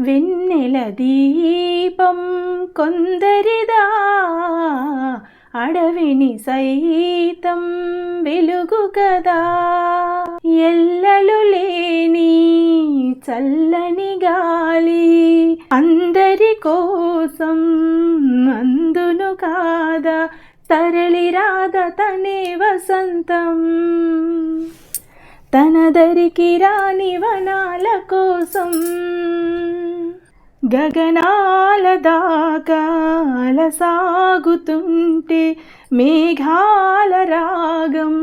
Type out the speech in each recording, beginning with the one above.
వెన్నెల దీపం కొందరిదా అడవిని సైతం వెలుగు కదా ఎల్లలు లేని చల్లని గాలి అందరి కోసం అందును కాదా తరలిరాధ తనే వసంతం. తనదరికి రాని వనాల కోసం గగనాల దాకాల సాగుతుంటే మేఘాల రాగం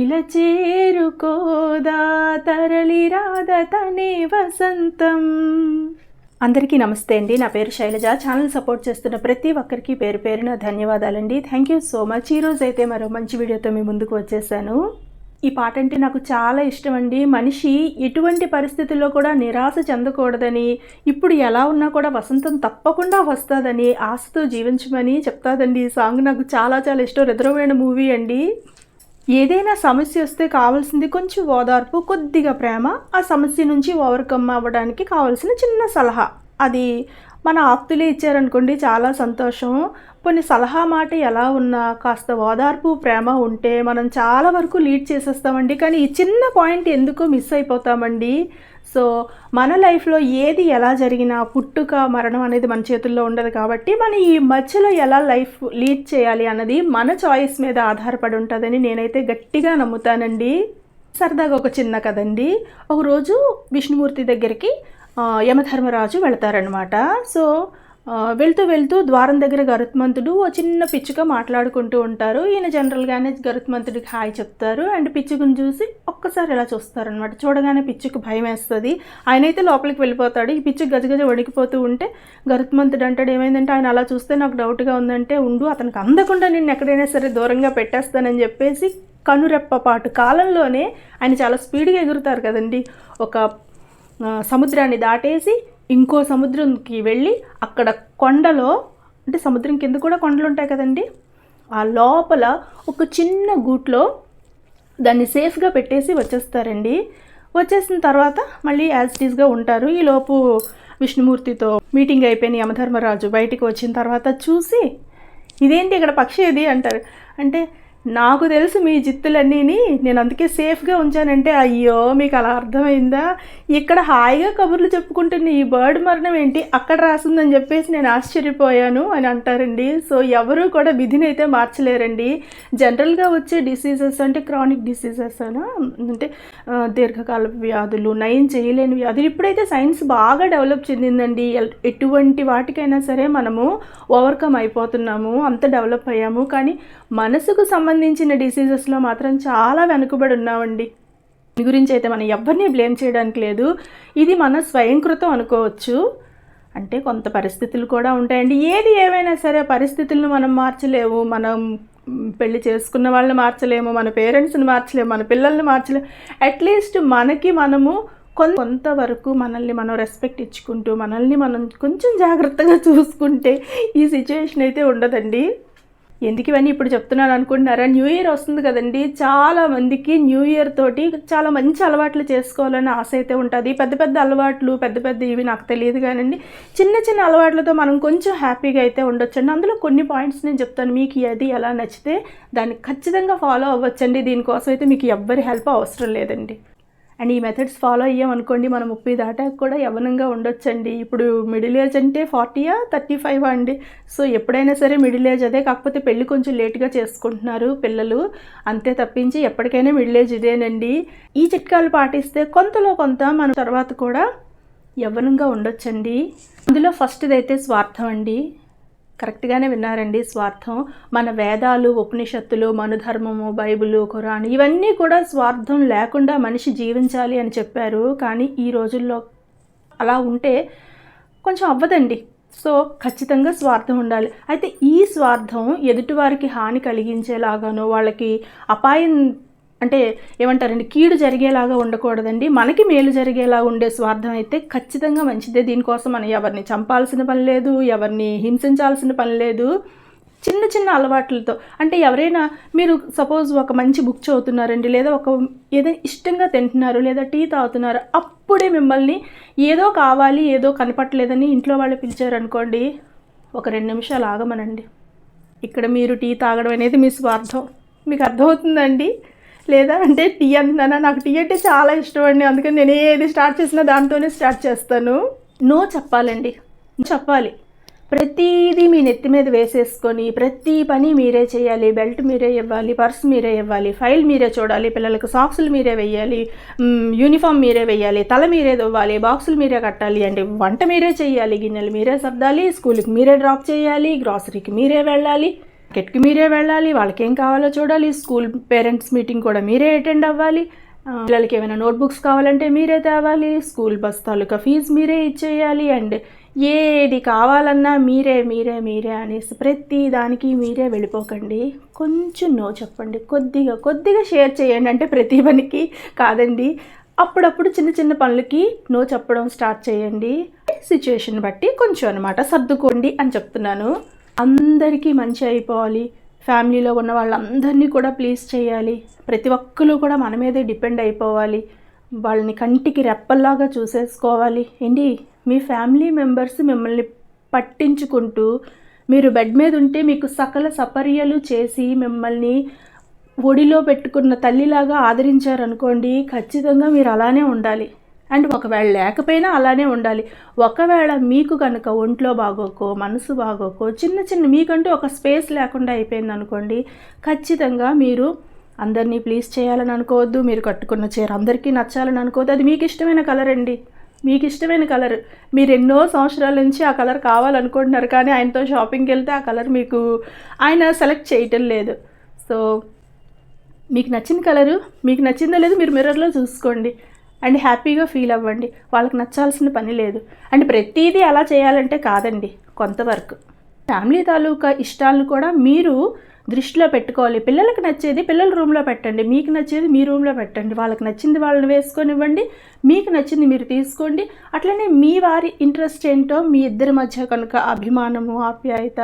ఇలా చేరుకోదా తరలిరాద తనే వసంతం. అందరికీ నమస్తే అండి. నా పేరు శైలజ. ఛానల్ సపోర్ట్ చేస్తున్న ప్రతి ఒక్కరికి పేరు పేరున ధన్యవాదాలండి. థ్యాంక్ యూ సో మచ్ ఈరోజు అయితే మరో మంచి వీడియోతో మీ ముందుకు వచ్చేసాను. ఈ పాట అంటే నాకు చాలా ఇష్టం అండి మనిషి ఎటువంటి పరిస్థితుల్లో కూడా నిరాశ చెందకూడదని ఇప్పుడు ఎలా ఉన్నా కూడా వసంతం తప్పకుండా వస్తుందని ఆశతో జీవించమని చెప్తాదండి. ఈ సాంగ్ నాకు చాలా చాలా ఇష్టం. రుద్రమైన మూవీ అండి. ఏదైనా సమస్య వస్తే కావాల్సింది కొంచెం ఓదార్పు కొద్దిగా ప్రేమ ఆ సమస్య నుంచి ఓవర్కమ్ అవ్వడానికి కావాల్సిన చిన్న సలహా. అది మన ఆప్తులే ఇచ్చారనుకోండి చాలా సంతోషం. కొన్ని సలహా మాట ఎలా ఉన్నా కాస్త ఓదార్పు ప్రేమ ఉంటే మనం చాలా వరకు లీడ్ చేసేస్తామండి. కానీ ఈ చిన్న పాయింట్ ఎందుకో మిస్ అయిపోతామండి. సో మన లైఫ్లో ఏది ఎలా జరిగినా పుట్టుక మరణం అనేది మన చేతుల్లో ఉండదు కాబట్టి మనం ఈ మధ్యలో ఎలా లైఫ్ లీడ్ చేయాలి అన్నది మన చాయిస్ మీద ఆధారపడి ఉంటుందని నేనైతే గట్టిగా నమ్ముతానండి. సరదాగా ఒక చిన్న కదండి ఒకరోజు విష్ణుమూర్తి దగ్గరికి యమధర్మరాజు వెళతారనమాట సో వెళ్తూ వెళ్తూ ద్వారం దగ్గర గరుత్మంతుడు ఓ చిన్న పిచ్చుక మాట్లాడుకుంటూ ఉంటారు. ఈయన జనరల్గానే గరుత్మంతుడికి హాయ్ చెప్తారు. అండ్ పిచ్చుకను చూసి ఒక్కసారి ఇలా చూస్తారనమాట చూడగానే పిచ్చుకు భయం వేస్తుంది. ఆయనైతే లోపలికి వెళ్ళిపోతాడు. ఈ పిచ్చుకు గజగజ వణికిపోతూ ఉంటే గరుత్మంతుడు అంటాడు ఏమైందంటే ఆయన అలా చూస్తే నాకు డౌట్గా ఉందంటే ఉండు అతనికి అందకుండా నేను ఎక్కడైనా సరే దూరంగా పెట్టేస్తానని చెప్పేసి కనురెప్పపాటు కాలంలోనే ఆయన చాలా స్పీడ్గా ఎగురుతారు కదండి. ఒక సముద్రాన్ని దాటేసి ఇంకో సముద్రంకి వెళ్ళి అక్కడ కొండలో అంటే సముద్రం కింద కూడా కొండలు ఉంటాయి కదండి ఆ లోపల ఒక చిన్న గూట్లో దాన్ని సేఫ్గా పెట్టేసి వచ్చేస్తారండి. వచ్చేసిన తర్వాత మళ్ళీ యాజ్ టీజ్గా ఉంటారు. ఈలోపు విష్ణుమూర్తితో మీటింగ్ అయిపోయిన యమధర్మరాజు బయటికి వచ్చిన తర్వాత చూసి ఇదేంటి ఇక్కడ పక్షి ఏది అంటారు. అంటే నాకు తెలుసు మీ జిత్తులన్నీని. నేను అందుకే సేఫ్గా ఉంచానంటే అయ్యో మీకు అలా అర్థమైందా? ఇక్కడ హాయిగా కబుర్లు చెప్పుకుంటున్న ఈ బర్డ్ మరణం ఏంటి? అక్కడ రాసిందని చెప్పేసి నేను ఆశ్చర్యపోయాను అని అంటారండి. సో ఎవరు కూడా విధిని అయితే మార్చలేరండి. జనరల్గా వచ్చే డిసీజెస్ అంటే క్రానిక్ డిసీజెస్ అనా? అంటే దీర్ఘకాల వ్యాధులు నయం చేయలేని వ్యాధులు. ఇప్పుడైతే సైన్స్ బాగా డెవలప్ చెందిందండి. ఎల్- ఎటువంటి వాటికైనా సరే మనము ఓవర్కమ్ అయిపోతున్నాము అంత డెవలప్ అయ్యాము. కానీ మనసుకు సంబంధించి సంబంధించిన డిసీజెస్లో మాత్రం చాలా వెనుకబడి ఉన్నామండి. దీని గురించి అయితే మనం ఎవరిని బ్లేమ్ చేయడానికి లేదు. ఇది మన స్వయంకృతం అనుకోవచ్చు. అంటే కొంత పరిస్థితులు కూడా ఉంటాయండి. ఏది ఏమైనా సరే పరిస్థితులను మనం మార్చలేము. మనం పెళ్ళి చేసుకున్న వాళ్ళని మార్చలేము. మన పేరెంట్స్ని మార్చలేము. మన పిల్లల్ని మార్చలేము. అట్లీస్ట్ మనకి మనము కొంత కొంతవరకు మనల్ని మనం రెస్పెక్ట్ ఇచ్చుకుంటూ మనల్ని మనం కొంచెం జాగ్రత్తగా చూసుకుంటే ఈ సిచ్యువేషన్ అయితే ఉండదండి. ఎందుకు ఇవన్నీ ఇప్పుడు చెప్తున్నాను అనుకుంటున్నారా? న్యూ ఇయర్ వస్తుంది కదండి. చాలా మందికి న్యూ ఇయర్ తోటి చాలా మంచి అలవాట్లు చేసుకోవాలని ఆశ అయితే ఉంటుంది. పెద్ద పెద్ద అలవాట్లు పెద్ద పెద్ద ఇవి నాకు తెలియదు కానండి. చిన్న చిన్న అలవాట్లతో మనం కొంచెం హ్యాపీగా అయితే ఉండొచ్చండి. అందులో కొన్ని పాయింట్స్ నేను చెప్తాను. మీకు అది ఎలా నచ్చితే దాన్ని ఖచ్చితంగా ఫాలో అవ్వచ్చండి. దీనికోసం అయితే మీకు ఎవ్వరి హెల్ప్ అవసరం లేదండి. అండ్ ఈ మెథడ్స్ ఫాలో అయ్యామనుకోండి మనం ముప్పై దాటాక కూడా యవనంగా ఉండొచ్చండి. ఇప్పుడు మిడిల్ ఏజ్ అంటే ఫార్టీయా థర్టీ ఫైవ్ అండి? సో ఎప్పుడైనా సరే మిడిల్ ఏజ్ అదే కాకపోతే పెళ్ళి కొంచెం లేట్గా చేసుకుంటున్నారు పిల్లలు. అంతే తప్పించి ఎప్పటికైనా మిడిల్ ఏజ్ ఇదేనండి. ఈ చిట్కాలు పాటిస్తే కొంతలో కొంత మన తర్వాత కూడా యవ్వనంగా ఉండొచ్చండి. అందులో ఫస్ట్ది అయితే స్వార్థం అండి. కరెక్ట్గానే విన్నారండి స్వార్థం. మన వేదాలు ఉపనిషత్తులు మనుధర్మము బైబిలు ఖురాన్ ఇవన్నీ కూడా స్వార్థం లేకుండా మనిషి జీవించాలి అని చెప్పారు. కానీ ఈ రోజుల్లో అలా ఉంటే కొంచెం అవ్వదండి. సో ఖచ్చితంగా స్వార్థం ఉండాలి. అయితే ఈ స్వార్థం ఎదుటివారికి హాని కలిగించేలాగానో వాళ్ళకి అపాయం అంటే ఏమంటారండి కీడు జరిగేలాగా ఉండకూడదండి. మనకి మేలు జరిగేలా ఉండే స్వార్థం అయితే ఖచ్చితంగా మంచిదే. దీనికోసం మనం ఎవరిని చంపాల్సిన పని లేదు ఎవరిని హింసించాల్సిన పని లేదు. చిన్న చిన్న అలవాట్లతో. అంటే ఎవరైనా మీరు సపోజ్ ఒక మంచి బుక్ చదువుతున్నారండి లేదా ఒక ఏదైనా ఇష్టంగా తింటున్నారు లేదా టీ తాగుతున్నారు అప్పుడే మిమ్మల్ని ఏదో కావాలి ఏదో కనపట్లేదని ఇంట్లో వాళ్ళు పిలిచారనుకోండి ఒక రెండు నిమిషాలు ఆగమనండి. ఇక్కడ మీరు టీ తాగడం అనేది మీ స్వార్థం. మీకు అర్థమవుతుందండి లేదా అంటే టీ అంటున్నానా నాకు టీ అంటే చాలా ఇష్టం అండి. అందుకని నేను ఏది స్టార్ట్ చేసినా దాంతోనే స్టార్ట్ చేస్తాను. నో చెప్పాలండి. చెప్పాలి. ప్రతిదీ మీ నెత్తి మీద వేసేసుకొని ప్రతి పని మీరే చేయాలి. బెల్ట్ మీరే ఇవ్వాలి పర్స్ మీరే ఇవ్వాలి ఫైల్ మీరే చూడాలి పిల్లలకు సాక్సులు మీరే వేయాలి యూనిఫామ్ మీరే వేయాలి తల మీరే ఇవ్వాలి బాక్సులు మీరే కట్టాలి అంటే వంట మీరే చేయాలి గిన్నెలు మీరే సర్దాలి స్కూల్కి మీరే డ్రాప్ చేయాలి గ్రాసరీకి మీరే వెళ్ళాలి. మార్కెట్కి మీరే వెళ్ళాలి వాళ్ళకి ఏం కావాలో చూడాలి స్కూల్ పేరెంట్స్ మీటింగ్ కూడా మీరే అటెండ్ అవ్వాలి. పిల్లలకి ఏమైనా నోట్బుక్స్ కావాలంటే మీరే తేవాలి స్కూల్ బస్ తాలూకా ఫీజు మీరే ఇచ్చేయాలి అండ్ ఏది కావాలన్నా మీరే మీరే మీరే అనేసి ప్రతి దానికి మీరే వెళ్ళిపోకండి. కొంచెం నో చెప్పండి కొద్దిగా కొద్దిగా షేర్ చేయండి అంటే ప్రతి పనికి కాదండి. అప్పుడప్పుడు చిన్న చిన్న పనులకి నో చెప్పడం స్టార్ట్ చేయండి. సిచ్యుయేషన్ బట్టి కొంచెం అనమాట సర్దుకోండి అని చెప్తున్నాను. అందరికీ మంచి అయిపోవాలి. ఫ్యామిలీలో ఉన్న వాళ్ళందరినీ కూడా ప్లీజ్ చేయాలి. ప్రతి ఒక్కరు కూడా మన మీదే డిపెండ్ అయిపోవాలి. వాళ్ళని కంటికి రెప్పల్లాగా చూసేసుకోవాలి. ఏంటి? మీ ఫ్యామిలీ మెంబర్స్ మిమ్మల్ని పట్టించుకుంటూ మీరు బెడ్ మీద ఉంటే మీకు సకల సపర్యలు చేసి మిమ్మల్ని ఒడిలో పెట్టుకున్న తల్లిలాగా ఆదరించారనుకోండి ఖచ్చితంగా మీరు అలానే ఉండాలి. అండ్ ఒకవేళ లేకపోయినా అలానే ఉండాలి. ఒకవేళ మీకు కనుక ఒంట్లో బాగోకో మనసు బాగోకో చిన్న చిన్న మీకంటూ ఒక స్పేస్ లేకుండా అయిపోయింది అనుకోండి ఖచ్చితంగా మీరు అందరినీ ప్లీజ్ చేయాలని అనుకోవద్దు మీరు కట్టుకున్న చీర అందరికీ నచ్చాలని అనుకోవద్దు. అది మీకు ఇష్టమైన కలర్ అండి. మీకు ఇష్టమైన కలర్. మీరు ఎన్నో సంవత్సరాల నుంచి ఆ కలర్ కావాలనుకుంటున్నారు కానీ ఆయనతో షాపింగ్కి వెళ్తే ఆ కలర్ మీకు ఆయన సెలెక్ట్ చేయటం లేదు. సో మీకు నచ్చిన కలరు మీకు నచ్చిందో లేదు మీరు మిర్రర్లో చూసుకోండి. అండ్ హ్యాపీగా ఫీల్ అవ్వండి. వాళ్ళకి నచ్చాల్సిన పని లేదు. అండ్ ప్రతిదీ అలా చేయాలంటే కాదండి కొంతవరకు ఫ్యామిలీ తాలూకా ఇష్టాలను కూడా మీరు దృష్టిలో పెట్టుకోవాలి. పిల్లలకు నచ్చేది పిల్లల రూమ్లో పెట్టండి. మీకు నచ్చేది మీ రూమ్లో పెట్టండి. వాళ్ళకి నచ్చింది వాళ్ళని వేసుకొని ఇవ్వండి మీకు నచ్చింది మీరు తీసుకోండి. అట్లనే మీ వారి ఇంట్రెస్ట్ ఏంటో మీ ఇద్దరి మధ్య కనుక అభిమానము ఆప్యాయత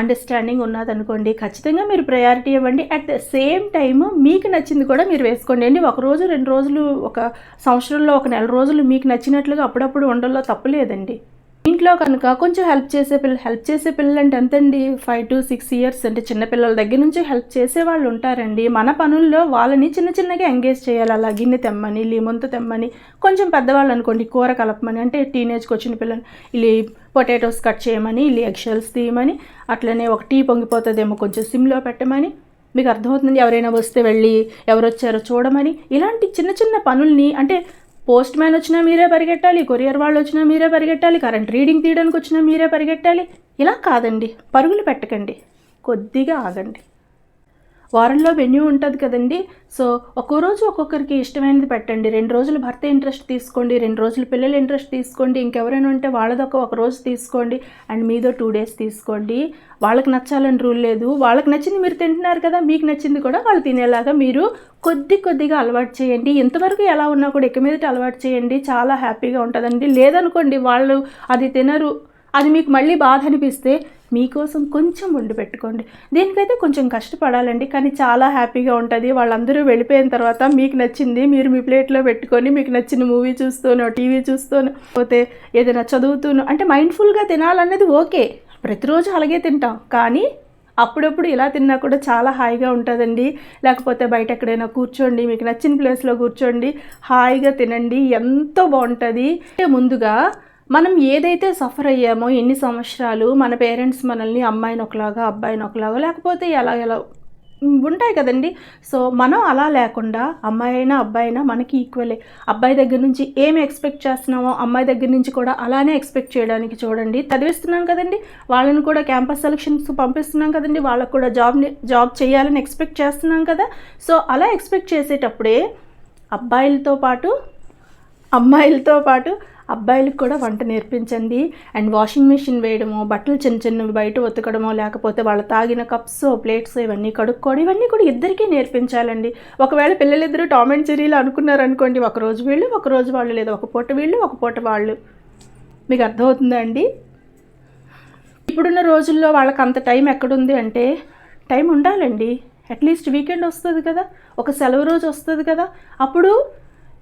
అండర్స్టాండింగ్ ఉన్నదనుకోండి ఖచ్చితంగా మీరు ప్రయారిటీ ఇవ్వండి. అట్ ద సేమ్ టైమ్ మీకు నచ్చింది కూడా మీరు వేసుకోండి. అండి ఒక రోజు రెండు రోజులు ఒక సంవత్సరంలో ఒక నెల రోజులు మీకు నచ్చినట్లుగా అప్పుడప్పుడు ఉండడంలో తప్పు లేదండి. ఇంట్లో కనుక కొంచెం హెల్ప్ చేసే పిల్ల హెల్ప్ చేసే పిల్లలు అంటే ఎంతండి? ఫైవ్ టు సిక్స్ ఇయర్స్ అంటే చిన్న పిల్లల దగ్గర నుంచి హెల్ప్ చేసే వాళ్ళు ఉంటారండి. మన పనుల్లో వాళ్ళని చిన్న చిన్నగా ఎంగేజ్ చేయాలి. అలా గిన్నె తెమ్మని లిమంత తెమ్మని కొంచెం పెద్దవాళ్ళు అనుకోండి కూర కలపమని అంటే టీనేజ్కి వచ్చిన పిల్లలు ఇల్లి పొటాటోస్ కట్ చేయమని ఇల్లి ఎగ్షెల్స్ తీయమని అట్లనే ఒక టీ పొంగిపోతుందేమో కొంచెం సిమ్లో పెట్టమని మీకు అర్థమవుతుంది ఎవరైనా వస్తే వెళ్ళి ఎవరు వచ్చారో చూడమని ఇలాంటి చిన్న చిన్న పనుల్ని అంటే పోస్ట్ మ్యాన్ వచ్చినా మీరే పరిగెట్టాలి కొరియర్ వాళ్ళు వచ్చినా మీరే పరిగెట్టాలి కరెంట్ రీడింగ్ తీయడానికి వచ్చినా మీరే పరిగెట్టాలి. ఇలా కాదండి పరుగులు పెట్టకండి కొద్దిగా ఆగండి. వారంలో వెన్యూ ఉంటుంది కదండి. సో ఒక్కో రోజు ఒక్కొక్కరికి ఇష్టమైనది పెట్టండి. రెండు రోజులు భర్త ఇంట్రెస్ట్ తీసుకోండి రెండు రోజులు పిల్లల ఇంట్రెస్ట్ తీసుకోండి ఇంకెవరైనా ఉంటే వాళ్ళదొక ఒక రోజు తీసుకోండి అండ్ మీదో టూ డేస్ తీసుకోండి. వాళ్ళకి నచ్చాలని రూల్ లేదు. వాళ్ళకి నచ్చింది మీరు తింటున్నారు కదా మీకు నచ్చింది కూడా వాళ్ళు తినేలాగా మీరు కొద్ది కొద్దిగా అలవాటు చేయండి. ఎంతవరకు ఎలా ఉన్నా కూడా ఇక మీదట అలవాటు చేయండి. చాలా హ్యాపీగా ఉంటుందండి. లేదనుకోండి వాళ్ళు అది తినరు. అది మీకు మళ్ళీ బాధ అనిపిస్తే మీకోసం కొంచెం వండి పెట్టుకోండి. దీనికైతే కొంచెం కష్టపడాలండి కానీ చాలా హ్యాపీగా ఉంటుంది. వాళ్ళందరూ వెళ్ళిపోయిన తర్వాత మీకు నచ్చింది మీరు మీ ప్లేట్లో పెట్టుకొని మీకు నచ్చిన మూవీ చూస్తూనో టీవీ చూస్తూనో పోతే ఏదైనా చదువుతూనో అంటే మైండ్ఫుల్గా తినాలన్నది ఓకే. ప్రతిరోజు అలాగే తింటాం. కానీ అప్పుడప్పుడు ఇలా తిన్నా కూడా చాలా హాయిగా ఉంటుందండి. లేకపోతే బయట ఎక్కడైనా కూర్చోండి మీకు నచ్చిన ప్లేస్లో కూర్చోండి హాయిగా తినండి. ఎంతో బాగుంటుంది. అంటే ముందుగా మనం ఏదైతే సఫర్ అయ్యామో ఎన్ని సంవత్సరాలు మన పేరెంట్స్ మనల్ని అమ్మాయిని ఒకలాగా అబ్బాయిని ఒకలాగా లేకపోతే ఎలా ఎలా ఉంటాయి కదండి. సో మనం అలా లేకుండా అమ్మాయి అయినా అబ్బాయి అయినా మనకి ఈక్వలే అబ్బాయి దగ్గర నుంచి ఏమి ఎక్స్పెక్ట్ చేస్తున్నామో అమ్మాయి దగ్గర నుంచి కూడా అలానే ఎక్స్పెక్ట్ చేయడానికి చూడండి. చదివిస్తున్నాం కదండి. వాళ్ళని కూడా క్యాంపస్ సెలక్షన్స్ పంపిస్తున్నాం కదండి. వాళ్ళకు కూడా జాబ్ని జాబ్ చేయాలని ఎక్స్పెక్ట్ చేస్తున్నాం కదా. సో అలా ఎక్స్పెక్ట్ చేసేటప్పుడే అబ్బాయిలతో పాటు అమ్మాయిలతో పాటు అబ్బాయిలకు కూడా వంట నేర్పించండి. అండ్ వాషింగ్ మెషిన్ వేయడము బట్టలు చిన్న చిన్నవి బయట ఉతకడమో లేకపోతే వాళ్ళు తాగిన కప్స్ ప్లేట్స్ ఇవన్నీ కడుక్కోవడం ఇవన్నీ కూడా ఇద్దరికీ నేర్పించాలండి. ఒకవేళ పిల్లలిద్దరూ టామ్ అండ్ చెరీలు అనుకున్నారనుకోండి ఒక రోజు వీళ్ళు ఒక రోజు వాళ్ళు లేదా ఒక పూట వీళ్ళు ఒక పూట వాళ్ళు. మీకు అర్థమవుతుందా అండి? ఇప్పుడున్న రోజుల్లో వాళ్ళకి అంత టైం ఎక్కడుంది అంటే టైం ఉండాలండి. అట్లీస్ట్ వీకెండ్ వస్తుంది కదా ఒక సెలవు రోజు వస్తుంది కదా. అప్పుడు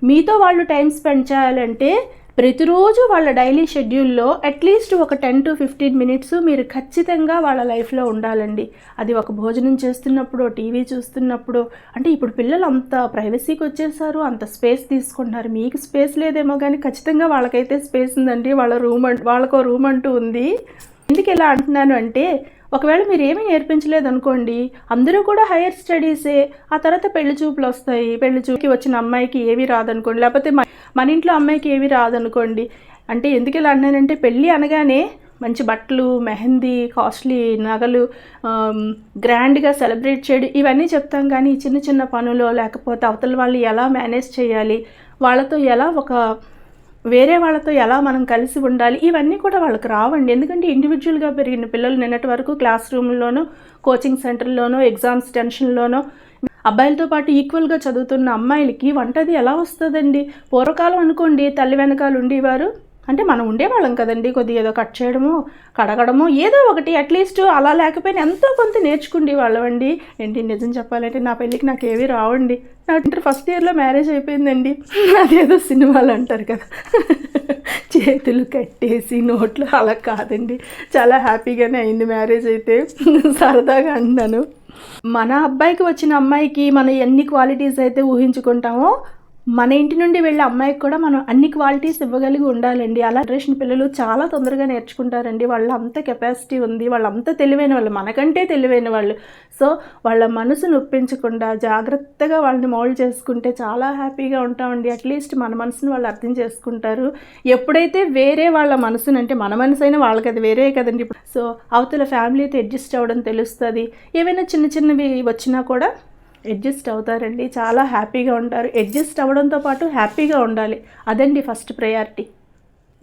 మీతో వాళ్ళు టైం స్పెండ్ చేయాలంటే ప్రతిరోజు వాళ్ళ డైలీ షెడ్యూల్లో అట్లీస్ట్ ఒక టెన్ టు ఫిఫ్టీన్ మినిట్స్ మీరు ఖచ్చితంగా వాళ్ళ లైఫ్లో ఉండాలండి. అది ఒక భోజనం చేస్తున్నప్పుడు టీవీ చూస్తున్నప్పుడు అంటే ఇప్పుడు పిల్లలు అంత ప్రైవసీకి వచ్చేసారు అంత స్పేస్ తీసుకుంటున్నారు. మీకు స్పేస్ లేదేమో కానీ ఖచ్చితంగా వాళ్ళకైతే స్పేస్ ఉందండి. వాళ్ళ రూమ్ అంటూ వాళ్ళకో రూమ్ అంటూ ఉంది. ఎందుకు ఎలా అంటున్నాను అంటే ఒకవేళ మీరు ఏమీ నేర్పించలేదు అనుకోండి అందరూ కూడా హైయర్ స్టడీసే. ఆ తర్వాత పెళ్ళి చూపులు వస్తాయి. పెళ్ళి చూపుకి వచ్చిన అమ్మాయికి ఏమీ రాదనుకోండి. లేకపోతే మన ఇంట్లో అమ్మాయికి ఏమీ రాదనుకోండి. అంటే ఎందుకు ఇలా అన్నానంటే పెళ్ళి అనగానే మంచి బట్టలు మెహందీ కాస్ట్లీ నగలు గ్రాండ్గా సెలబ్రేట్ చేయడం ఇవన్నీ చెప్తాం. కానీ చిన్న చిన్న పనులు లేకపోతే అవతల వాళ్ళు ఎలా మేనేజ్ చేయాలి? వాళ్ళతో ఎలా ఒక వేరే వాళ్ళతో ఎలా మనం కలిసి ఉండాలి? ఇవన్నీ కూడా వాళ్ళకి రావండి. ఎందుకంటే ఇండివిజువల్గా పెరిగిన పిల్లలు నిన్నటి వరకు క్లాస్ రూమ్లోనో కోచింగ్ సెంటర్లోనో ఎగ్జామ్స్ టెన్షన్లోనో అబ్బాయిలతో పాటు ఈక్వల్గా చదువుతున్న అమ్మాయిలకి వంటది ఎలా వస్తుందండి? పూర్వకాలం అనుకోండి తల్లి వెనకాల ఉండేవారు. అంటే మనం ఉండేవాళ్ళం కదండి. కొద్దిగా ఏదో కట్ చేయడము కడగడము ఏదో ఒకటి అట్లీస్ట్ అలా లేకపోయినా ఎంతో కొంత నేర్చుకుండే వాళ్ళమండి ఏంటి నిజం చెప్పాలంటే నా పెళ్ళికి నాకు ఏవి రావండి. నా ఇంటర్ ఫస్ట్ ఇయర్లో మ్యారేజ్ అయిపోయిందండి. అదేదో సినిమాలు అంటారు కదా. చేతులు కట్టేసి నోట్లు అలా కాదండి. చాలా హ్యాపీగానే అయింది మ్యారేజ్ అయితే. సరదాగా అన్నాను. మన అబ్బాయికి వచ్చిన అమ్మాయికి మనం ఎన్ని క్వాలిటీస్ అయితే ఊహించుకుంటామో మన ఇంటి నుండి వెళ్ళే అమ్మాయికి కూడా మనం అన్ని క్వాలిటీస్ ఇవ్వగలిగి ఉండాలండి. అలా జనరేషన్ పిల్లలు చాలా తొందరగా నేర్చుకుంటారండి. వాళ్ళ అంత కెపాసిటీ ఉంది వాళ్ళంత తెలివైన వాళ్ళు మనకంటే తెలివైన వాళ్ళు. సో వాళ్ళ మనసును ఒప్పించకుండా జాగ్రత్తగా వాళ్ళని మౌల్డ్ చేసుకుంటే చాలా హ్యాపీగా ఉంటామండి. అట్లీస్ట్ మన మనసును వాళ్ళు అర్థం చేసుకుంటారు. ఎప్పుడైతే వేరే వాళ్ళ మనసును అంటే మన మనసు అయినా వాళ్ళకి అది వేరే కదండి. ఇప్పుడు సో అవతల ఫ్యామిలీతో అడ్జస్ట్ అవ్వడం తెలుస్తుంది. ఏవైనా చిన్న చిన్నవి వచ్చినా కూడా అడ్జస్ట్ అవుతారండి. చాలా హ్యాపీగా ఉంటారు. అడ్జస్ట్ అవ్వడంతో పాటు హ్యాపీగా ఉండాలి. అదండి ఫస్ట్ ప్రయారిటీ.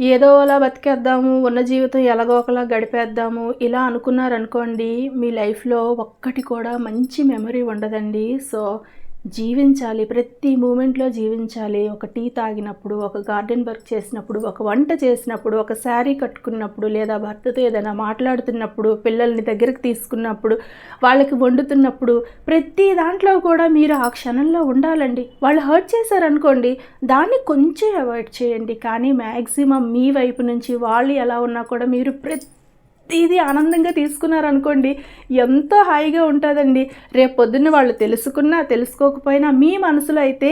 ఏదో అలా బతికేద్దాము ఉన్న జీవితం ఎలాగో ఒకలా గడిపేద్దాము ఇలా అనుకున్నారనుకోండి మీ లైఫ్లో ఒక్కటి కూడా మంచి మెమరీ ఉండదండి. సో జీవించాలి ప్రతి మూమెంట్లో జీవించాలి. ఒక టీ తాగినప్పుడు ఒక గార్డెన్ వర్క్ చేసినప్పుడు ఒక వంట చేసినప్పుడు ఒక శారీ కట్టుకున్నప్పుడు లేదా భర్తతో ఏదైనా మాట్లాడుతున్నప్పుడు పిల్లల్ని దగ్గరికి తీసుకున్నప్పుడు వాళ్ళకి వండుతున్నప్పుడు ప్రతి దాంట్లో కూడా మీరు ఆ క్షణంలో ఉండాలండి. వాళ్ళు హర్ట్ చేశారనుకోండి దాన్ని కొంచెం అవాయిడ్ చేయండి. కానీ మ్యాక్సిమం మీ వైపు నుంచి వాళ్ళు ఎలా ఉన్నా కూడా మీరు ప్రతి ప్రతిదీ ఆనందంగా తీసుకున్నారనుకోండి ఎంతో హాయిగా ఉంటుందండి. రేపు పొద్దున్న వాళ్ళు తెలుసుకున్నా తెలుసుకోకపోయినా మీ మనసులో అయితే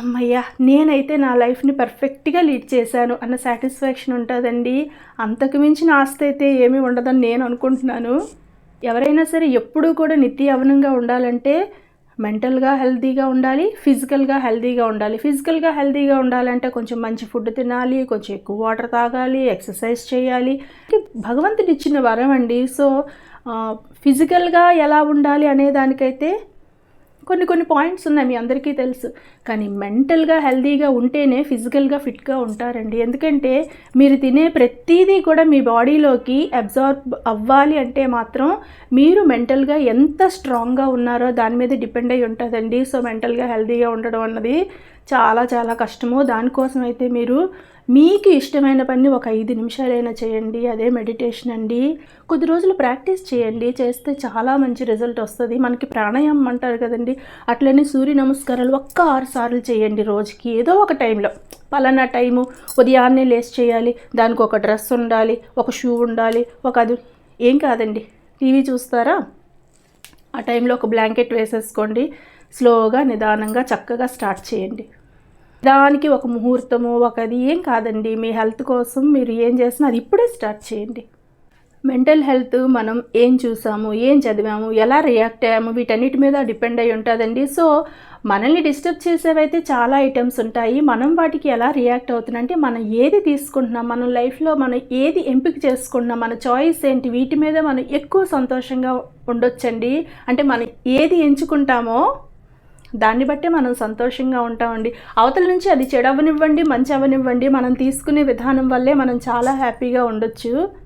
అమ్మయ్య నేనైతే నా లైఫ్ని పర్ఫెక్ట్గా లీడ్ చేశాను అన్న సాటిస్ఫాక్షన్ ఉంటుందండి. అంతకు మించిన ఆస్తి అయితే ఏమీ ఉండదని నేను అనుకుంటున్నాను. ఎవరైనా సరే ఎప్పుడూ కూడా నిత్య యవనంగా ఉండాలంటే మెంటల్గా హెల్తీగా ఉండాలి ఫిజికల్గా హెల్తీగా ఉండాలి. ఫిజికల్గా హెల్తీగా ఉండాలంటే కొంచెం మంచి ఫుడ్ తినాలి కొంచెం ఎక్కువ వాటర్ తాగాలి ఎక్సర్సైజ్ చేయాలి. భగవంతుడు ఇచ్చిన వరం అండి. సో ఫిజికల్గా ఎలా ఉండాలి అనే దానికైతే కొన్ని కొన్ని పాయింట్స్ ఉన్నాయి మీ అందరికీ తెలుసు. కానీ మెంటల్గా హెల్తీగా ఉంటేనే ఫిజికల్గా ఫిట్గా ఉంటారండి. ఎందుకంటే మీరు తినే ప్రతిదీ కూడా మీ బాడీలోకి అబ్జార్బ్ అవ్వాలి అంటే మాత్రం మీరు మెంటల్గా ఎంత స్ట్రాంగ్గా ఉన్నారో దాని మీద డిపెండ్ అయి ఉంటుందండి. సో మెంటల్గా హెల్దీగా ఉండడం అన్నది చాలా చాలా కష్టము. దానికోసం అయితే మీరు మీకు ఇష్టమైన పని ఒక ఐదు నిమిషాలైనా చేయండి. అదే మెడిటేషన్ అండి. కొద్ది రోజులు ప్రాక్టీస్ చేయండి. చేస్తే చాలా మంచి రిజల్ట్ వస్తుంది. మనకి ప్రాణాయామం అంటారు కదండి. అట్లనే సూర్య నమస్కారాలు ఒక్క ఆరు సార్లు చేయండి రోజుకి. ఏదో ఒక టైంలో. పలానా టైము ఉదయాన్నే లేచి చేయాలి. దానికి ఒక డ్రెస్ ఉండాలి ఒక షూ ఉండాలి ఒక అది. ఏం కాదండి. టీవీ చూస్తారా? ఆ టైంలో ఒక బ్లాంకెట్ వేసేసుకోండి. స్లోగా నిదానంగా చక్కగా స్టార్ట్ చేయండి. దానికి ఒక ముహూర్తము ఒక అది ఏం కాదండి. మీ హెల్త్ కోసం మీరు ఏం చేసినా అది ఇప్పుడే స్టార్ట్ చేయండి. మెంటల్ హెల్త్ మనం ఏం చూసాము ఏం చదివాము ఎలా రియాక్ట్ అయ్యాము వీటన్నిటి మీద డిపెండ్ అయి ఉంటుందండి. సో మనల్ని డిస్టర్బ్ చేసేవైతే చాలా ఐటమ్స్ ఉంటాయి. మనం వాటికి ఎలా రియాక్ట్ అవుతున్నాం అంటే మనం ఏది తీసుకుంటున్నాం మన లైఫ్లో మనం ఏది ఎంపిక చేసుకుంటున్నాం మన చాయిస్ ఏంటి వీటి మీద మనం ఎక్కువ సంతోషంగా ఉండొచ్చండి. అంటే మనం ఏది ఎంచుకుంటామో దాన్ని బట్టే మనం సంతోషంగా ఉంటామండి. అవతల నుంచి అది చెడు అవనివ్వండి మంచి అవనివ్వండి మనం తీసుకునే విధానం వల్లే మనం చాలా హ్యాపీగా ఉండొచ్చు.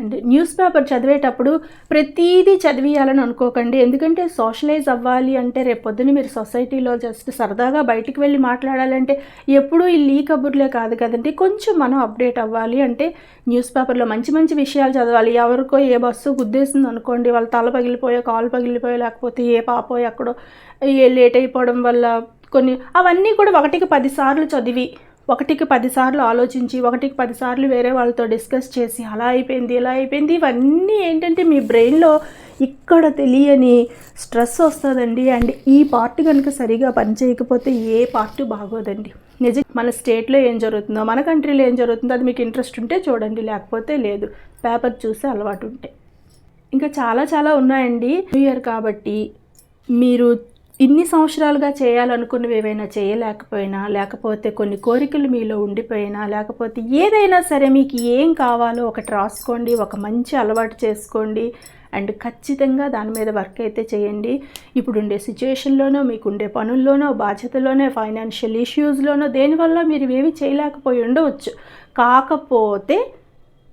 అండ్ న్యూస్ పేపర్ చదివేటప్పుడు ప్రతిదీ చదివేయాలని అనుకోకండి. ఎందుకంటే సోషలైజ్ అవ్వాలి అంటే రేపు మీరు సొసైటీలో జస్ట్ సరదాగా బయటికి వెళ్ళి మాట్లాడాలంటే ఎప్పుడూ ఈ లీ కబుర్లే కాదు కదండి. కొంచెం మనం అప్డేట్ అవ్వాలి అంటే న్యూస్ పేపర్లో మంచి మంచి విషయాలు చదవాలి. ఎవరికో ఏ బస్సు గుద్దేసింది అనుకోండి వాళ్ళ తల పగిలిపోయో కాలు పగిలిపోయో లేకపోతే ఏ పాపో ఎక్కడో ఏ లేట్ అయిపోవడం వల్ల కొన్ని అవన్నీ కూడా ఒకటికి పదిసార్లు చదివి ఒకటికి పదిసార్లు ఆలోచించి ఒకటికి పదిసార్లు వేరే వాళ్ళతో డిస్కస్ చేసి అలా అయిపోయింది ఇలా అయిపోయింది. ఇవన్నీ ఏంటంటే మీ బ్రెయిన్లో ఇక్కడ తెలియని స్ట్రెస్ వస్తుందండి. అండ్ ఈ పార్ట్ కనుక సరిగా పనిచేయకపోతే ఏ పార్ట్ బాగోదండి. నిజం మన స్టేట్లో ఏం జరుగుతుందో మన కంట్రీలో ఏం జరుగుతుందో అది మీకు ఇంట్రెస్ట్ ఉంటే చూడండి లేకపోతే లేదు. పేపర్ చూసే అలవాటు ఉంటే. ఇంకా చాలా చాలా ఉన్నాయండి. న్యూ ఇయర్ కాబట్టి మీరు ఇన్ని సంవత్సరాలుగా చేయాలనుకున్నవి ఏవైనా చేయలేకపోయినా లేకపోతే కొన్ని కోరికలు మీలో ఉండిపోయినా లేకపోతే ఏదైనా సరే మీకు ఏం కావాలో ఒకటి రాసుకోండి ఒక మంచి అలవాటు చేసుకోండి అండ్ ఖచ్చితంగా దాని మీద వర్క్ అయితే చేయండి. ఇప్పుడు ఉండే సిచ్యువేషన్లోనో మీకు ఉండే పనుల్లోనో బాధ్యతలోనో ఫైనాన్షియల్ ఇష్యూస్లోనో దేనివల్ల మీరు ఏవి చేయలేకపోయి ఉండవచ్చు. కాకపోతే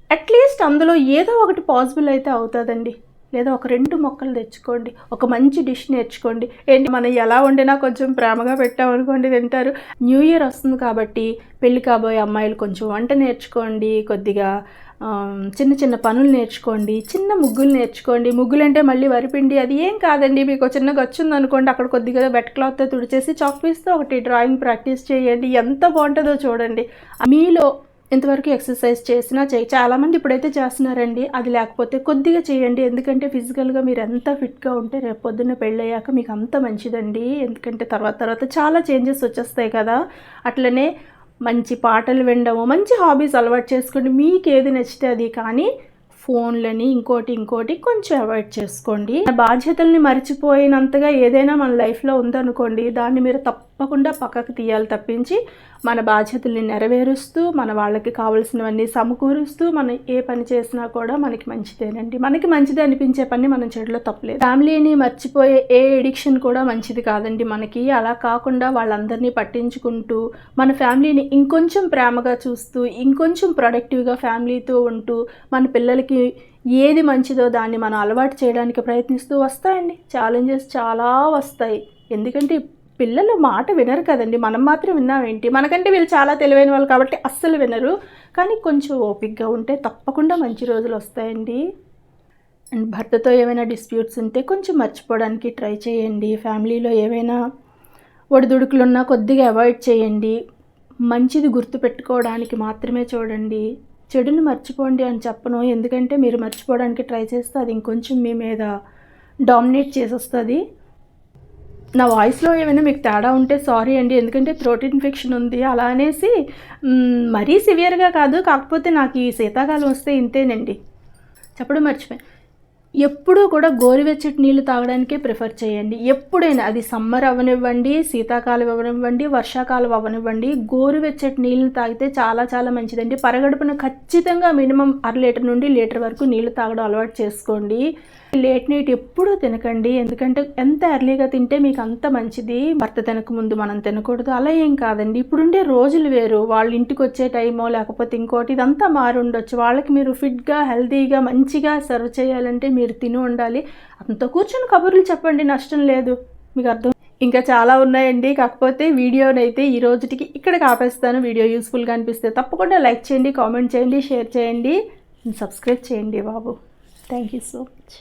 అట్లీస్ట్ అందులో ఏదో ఒకటి పాసిబుల్ అయితే అవుతుందండి. లేదా ఒక రెండు మొక్కలు తెచ్చుకోండి ఒక మంచి డిష్ నేర్చుకోండి. ఏంటి? మనం ఎలా వండినా కొంచెం ప్రేమగా పెట్టామనుకోండి తింటారు. న్యూ ఇయర్ వస్తుంది కాబట్టి పెళ్ళి కాబోయే అమ్మాయిలు కొంచెం వంట నేర్చుకోండి కొద్దిగా చిన్న చిన్న పనులు నేర్చుకోండి చిన్న ముగ్గులు నేర్చుకోండి. ముగ్గులు అంటే మళ్ళీ వరిపిండి అది ఏం కాదండి. మీకు చిన్న గచ్చుంది అనుకోండి అక్కడ కొద్దిగా బెట్ క్లాత్తో తుడిచేసి చాక్ పీస్తో ఒకటి డ్రాయింగ్ ప్రాక్టీస్ చేయండి. ఎంత బాగుంటుందో చూడండి. మీలో ఇంతవరకు ఎక్సర్సైజ్ చేసినా చేయి చాలామంది ఇప్పుడైతే చేస్తున్నారండి. అది లేకపోతే కొద్దిగా చేయండి. ఎందుకంటే ఫిజికల్గా మీరు ఎంత ఫిట్గా ఉంటే రేపు పొద్దున్న పెళ్ళయ్యాక మీకు అంత మంచిదండి. ఎందుకంటే తర్వాత తర్వాత చాలా చేంజెస్ వచ్చేస్తాయి కదా. అట్లనే మంచి పాటలు వినడము మంచి హాబీస్ అలవాటు చేసుకోండి. మీకు ఏది నచ్చితే అది. కానీ ఫోన్లని ఇంకోటి ఇంకోటి కొంచెం అవాయిడ్ చేసుకోండి. బాధ్యతల్ని మర్చిపోయినంతగా ఏదైనా మన లైఫ్లో ఉందనుకోండి దాన్ని మీరు తప్పకుండా పక్కకు తీయాలి తప్పించి మన బాధ్యతల్ని నెరవేరుస్తూ మన వాళ్ళకి కావాల్సినవన్నీ సమకూరుస్తూ మనం ఏ పని చేసినా కూడా మనకి మంచిదేనండి. మనకి మంచిది అనిపించే పని మనం చెడులో తప్పలేదు. ఫ్యామిలీని మర్చిపోయే ఏ ఎడిక్షన్ కూడా మంచిది కాదండి మనకి. అలా కాకుండా వాళ్ళందరినీ పట్టించుకుంటూ మన ఫ్యామిలీని ఇంకొంచెం ప్రేమగా చూస్తూ ఇంకొంచెం ప్రొడక్టివ్గా ఫ్యామిలీతో ఉంటూ మన పిల్లలకి ఏది మంచిదో దాన్ని మనం అలవాటు చేయడానికి ప్రయత్నిస్తూ వస్తాయండి. ఛాలెంజెస్ చాలా వస్తాయి. ఎందుకంటే పిల్లలు మాట వినరు కదండి. మనం మాత్రం విన్నామేంటి మనకంటే వీళ్ళు చాలా తెలివైన వాళ్ళు కాబట్టి అస్సలు వినరు. కానీ కొంచెం ఓపిక్గా ఉంటే తప్పకుండా మంచి రోజులు వస్తాయండి. అండ్ భర్తతో ఏమైనా డిస్ప్యూట్స్ ఉంటే కొంచెం మర్చిపోవడానికి ట్రై చేయండి. ఫ్యామిలీలో ఏవైనా ఒడిదుడుకులున్నా కొద్దిగా అవాయిడ్ చేయండి. మంచిది గుర్తుపెట్టుకోవడానికి మాత్రమే చూడండి. చెడుని మర్చిపోండి అని చెప్పను. ఎందుకంటే మీరు మర్చిపోవడానికి ట్రై చేస్తే అది ఇంకొంచెం మీ మీద డామినేట్ చేసేస్తుంది. నా వాయిస్లో ఏమైనా మీకు తేడా ఉంటే సారీ అండి. ఎందుకంటే థ్రోట్ ఇన్ఫెక్షన్ ఉంది అలా అనేసి మరీ సివియర్గా కాదు కాకపోతే నాకు ఈ శీతాకాలం వస్తే ఇంతేనండి. చెప్పడం మర్చిపోయాను. ఎప్పుడూ కూడా గోరువెచ్చటి నీళ్ళు తాగడానికే ప్రిఫర్ చేయండి. ఎప్పుడైనా అది సమ్మర్ అవ్వనివ్వండి శీతాకాలం అవ్వనివ్వండి వర్షాకాలం అవ్వనివ్వండి గోరువెచ్చటి నీళ్ళు తాగితే చాలా చాలా మంచిదండి. పరగడుపున ఖచ్చితంగా మినిమం అర లీటర్ నుండి లీటర్ వరకు నీళ్ళు తాగడం అలవాటు చేసుకోండి. లేట్ నైట్ ఎప్పుడూ తినకండి. ఎందుకంటే ఎంత ఎర్లీగా తింటే మీకు అంత మంచిది. భర్త తినక ముందు మనం తినకూడదు. అలా ఏం కాదండి. ఇప్పుడుండే రోజులు వేరు. వాళ్ళ ఇంటికి వచ్చే టైమో లేకపోతే ఇంకోటి ఇదంతా మారి ఉండొచ్చు వాళ్ళకి మీరు ఫిట్గా హెల్తీగా మంచిగా సర్వ్ చేయాలంటే మీరు తిని ఉండాలి. అంత కూర్చొని కబుర్లు చెప్పండి నష్టం లేదు. మీకు అర్థం? ఇంకా చాలా ఉన్నాయండి. కాకపోతే వీడియోనైతే ఈ రోజుటికి ఇక్కడికి ఆపేస్తాను. వీడియో యూస్ఫుల్గా అనిపిస్తే తప్పకుండా లైక్ చేయండి కామెంట్ చేయండి షేర్ చేయండి. సబ్స్క్రైబ్ చేయండి బాబు. Thank you so much.